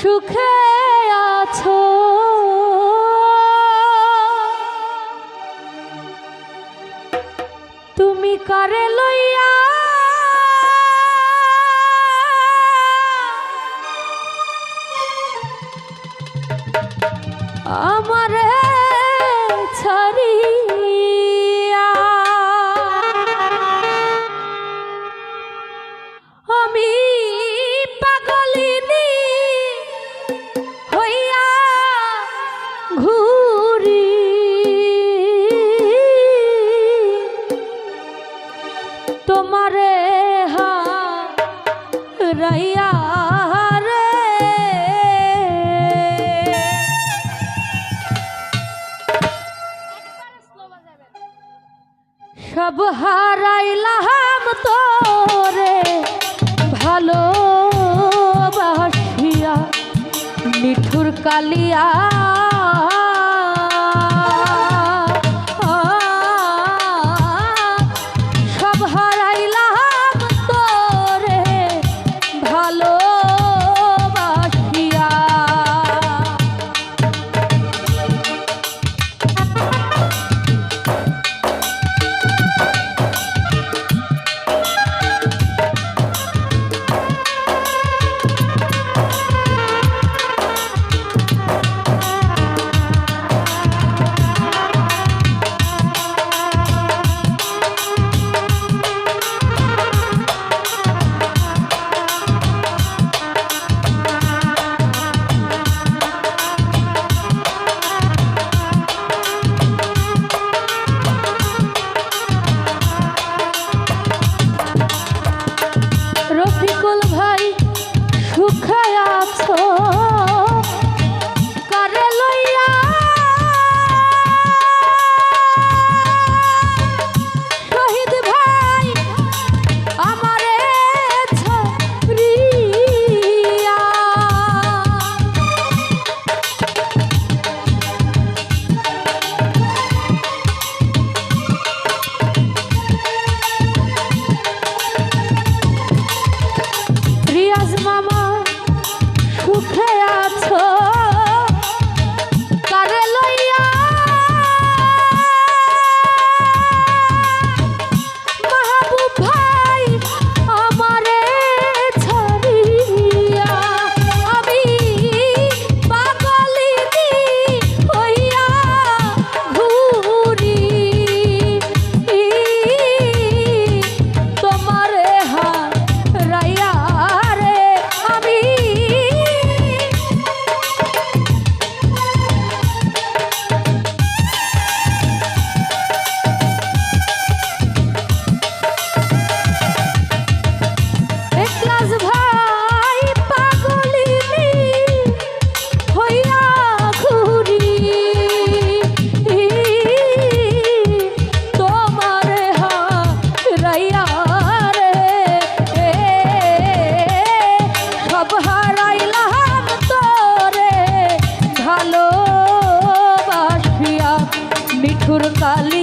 সুখে আছো। তুমি করে লইয়া? আমারে নিঠুর কালিয়া মধুর কাল